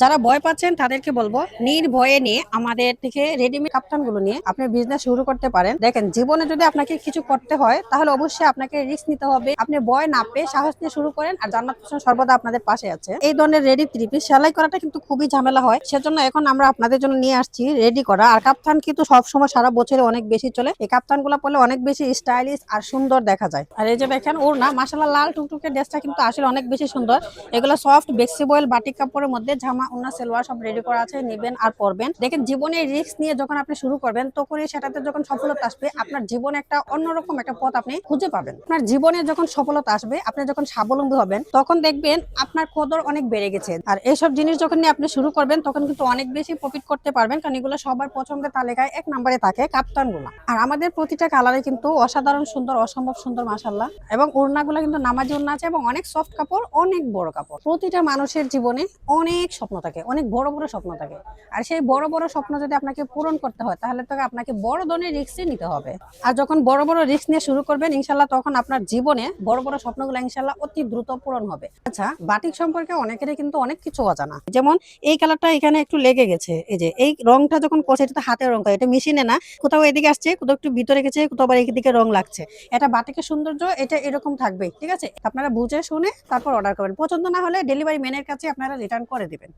যারা ভয় পাচ্ছেন, তাদেরকে বলব, নির্ভয়ে নিয়ে আমাদের থেকে রেডিমেড কাপ্তানগুলো নিয়ে আপনি বিজনেস শুরু করতে পারেন। দেখেন, জীবনে যদি আপনাকে কিছু করতে হয়, তাহলে অবশ্যই আপনাকে রিস্ক নিতে হবে। আপনি ভয় না পেয়ে সাহস নিয়ে শুরু করেন আর জান্নাত সর্বদা আপনাদের পাশে আছে। এই ধরনের রেডি থ্রি পিস সেলাই করাটা কিন্তু খুবই ঝামেলা হয়। সেজন্য এখন আমরা আপনাদের জন্য নিয়ে আসছি রেডি করা। আর কাপ্তান কিন্তু সবসময় সারা বছরে অনেক বেশি চলে। এই কাপ্তানগুলো পরলে অনেক বেশি স্টাইলিশ আর সুন্দর দেখা যায়। আর এই যে দেখেন ওর না মাসাল্লাহ লাল টুকটুকে ড্রেসটা কিন্তু আসলে অনেক বেশি সুন্দর। এগুলো সফট বেক্সিবয়েল বাটিক কাপড়ের মধ্যে জামা, উন্না, সেলোয়ার সব রেডি করা আছে, নেবেন আর পরবেন। দেখেন, জীবনে রিস্ক নিয়ে যখন আপনি শুরু করবেন, তখনই সেটাতে যখন সফলতা আসবে, আপনার জীবনে একটা অন্যরকম একটা পথ আপনি খুঁজে পাবেন। আপনার জীবনে যখন সফলতা আসবে, আপনি যখন স্বাবলম্বী হবেন, তখন দেখবেন আপনার কদর অনেক বেড়ে গেছে। আর এইসব জিনিস যখন নিয়ে আপনি শুরু করবেন, তখন কিন্তু অনেক বেশি প্রফিট করতে পারবেন, কারণ এগুলো সবার পছন্দের তালিকায় এক নম্বরে থাকে কাপ্তানগুলা। আর আমাদের প্রতিটা কালারে কিন্তু অসাধারণ, সুন্দর, অসম্ভব সুন্দর মাসাল্লাহ এবং ওড়নাগুলো কিন্তু নামাজি ওড়না আছে এবং অনেক সফট কাপড়, অনেক বড় কাপড়। প্রতিটা মানুষের জীবনে অনেক স্বপ্ন থাকে, অনেক বড় বড় স্বপ্ন থাকে। আর সেই বড় বড় স্বপ্ন যদি আপনাকে পূরণ করতে হয়, তাহলে তো আপনাকে বড় ধরনের রিস্কই নিতে হবে। আর যখন বড় বড় রিস্ক নিয়ে শুরু করবেন ইনশাল্লাহ তখন আপনার জীবনে বড় বড় স্বপ্নগুলো ইনশাল্লাহ অতি দ্রুত পূরণ হবে। আচ্ছা বাটিক সম্পর্কে অনেকেরই কিন্তু অনেক কিছু অজানা। যেমন এই কালারটা এখানে একটু লেগে গেছে, এই যে এই রংটা যখন করছে এটা তো হাতের রং এটা মেশিনে না, কোথাও এদিকে আসছে, কোথাও একটু ভিতরে গেছে, কোথাও আবার এদিকে রং লাগছে। এটা বাটিকের সৌন্দর্য, এটা এরকম থাকবে ঠিক আছে? আপনারা বুঝে শুনে তারপর অর্ডার করবেন। পছন্দ না হলে ডেলিভারি ম্যানের কাছে আপনারা রিটার্ন করে দিবেন।